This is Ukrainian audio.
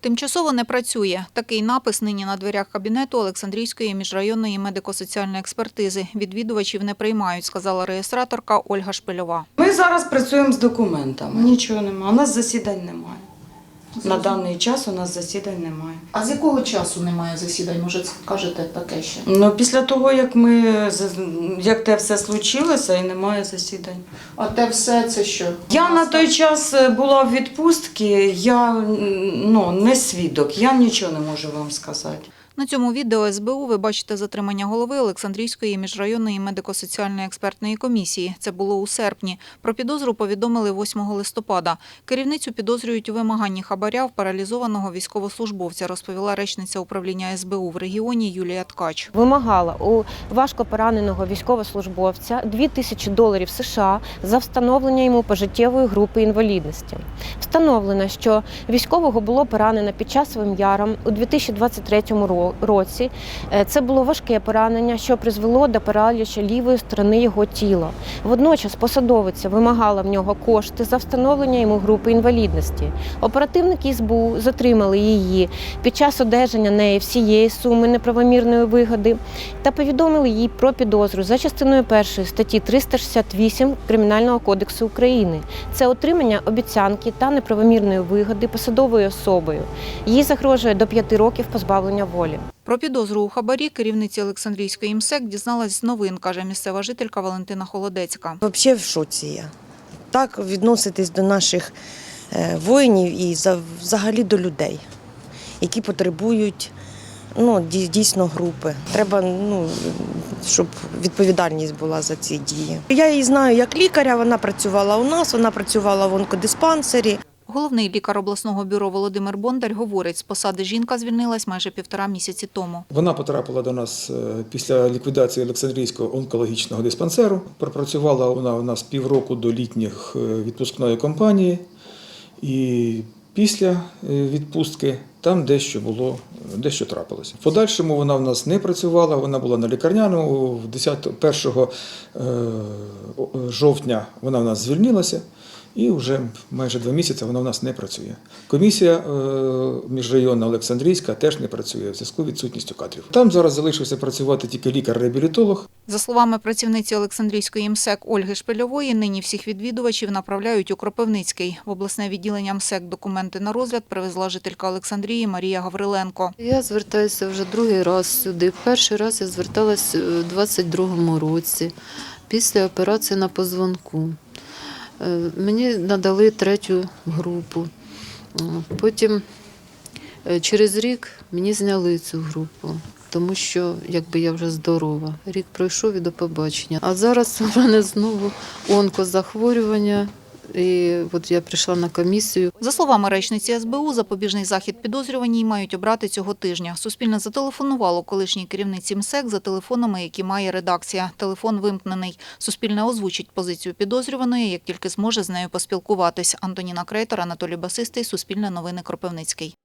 Тимчасово не працює. Такий напис нині на дверях кабінету Олександрійської міжрайонної медико-соціальної експертизи. Відвідувачів не приймають, сказала реєстраторка Ольга Шпильова. Ми зараз працюємо з документами. Нічого немає. У нас засідань немає. На даний час у нас засідань немає. А з якого часу немає засідань? Може, скажете таке ще? Ну, після того, як ми як те все случилося, і немає засідань. А те все це що? Я на той час е, була в відпустці, я ну, не свідок, я нічого не можу вам сказати. На цьому відео СБУ ви бачите затримання голови Олександрійської міжрайонної медико-соціальної експертної комісії. Це було у серпні. Про підозру повідомили 8 листопада. Керівницю підозрюють у вимаганні хабаря в паралізованого військовослужбовця, розповіла речниця управління СБУ в регіоні Юлія Ткач. вимагала у важко пораненого військовослужбовця 2 тисячі доларів США за встановлення йому пожиттєвої групи інвалідності. Встановлено, що військового було поранено під часовим яром у 2023 ро- році. Е, Це було важке поранення, що призвело до параліча лівої сторони його тіла. Водночас посадовиця вимагала в нього кошти за встановлення йому групи інвалідності. Оперативники СБУ затримали її під час одержання неї всієї суми неправомірної вигоди та повідомили їй про підозру за частиною першої статті 368 Кримінального кодексу України. Це отримання обіцянки та неправомірної вигоди посадовою особою. Їй загрожує до п'яти років позбавлення волі. Про підозру у хабарі керівниці Олександрійської МСЕК дізналась з новин, каже місцева жителька Валентина Холодецька. Взагалі в шоці я. Так відноситись до наших е, воїнів і за- взагалі до людей, які потребують ну, дійсно групи. Треба, ну, щоб відповідальність була за ці дії. Я її знаю як лікаря, вона працювала у нас, вона працювала в онкодиспансері. Головний лікар обласного бюро Володимир Бондар говорить, з посади жінка звільнилась майже півтора місяці тому. Вона потрапила до нас е, після ліквідації Олександрійського онкологічного диспансеру. Пропрацювала вона у нас півроку до літніх е, відпускної кампанії. І після е, відпустки там дещо було, дещо трапилося. В подальшому вона в нас не працювала, вона була на лікарняному. В 10, 1 е, жовтня вона в нас звільнилася. І вже майже два місяці вона в нас не працює. Комісія е, міжрайонна Олександрійська теж не працює в зв'язку з відсутністю кадрів. Там зараз залишився працювати тільки лікар-реабілітолог. За словами працівниці Олександрійської МСЕК Ольги Шпильової, нині всіх відвідувачів направляють у Кропивницький. В обласне відділення МСЕК документи на розгляд привезла жителька Олександрії Марія Гавриленко. Я звертаюся вже другий раз сюди. Перший раз я зверталась у 22-му році після операції на позвонку. Е, Мені надали третю групу. Потім е, через рік мені зняли цю групу, тому що якби я вже здорова. Рік пройшов і до побачення. А зараз у мене знову онкозахворювання. І от я прийшла на комісію. За словами речниці СБУ, запобіжний захід підозрюваній мають обрати цього тижня. Суспільне зателефонувало колишній керівниці МСЕК за телефонами, які має редакція. Телефон вимкнений. Суспільне озвучить позицію підозрюваної, як тільки зможе з нею поспілкуватись. Антоніна Крейтор, Анатолій Басистий, Суспільне новини Кропивницький.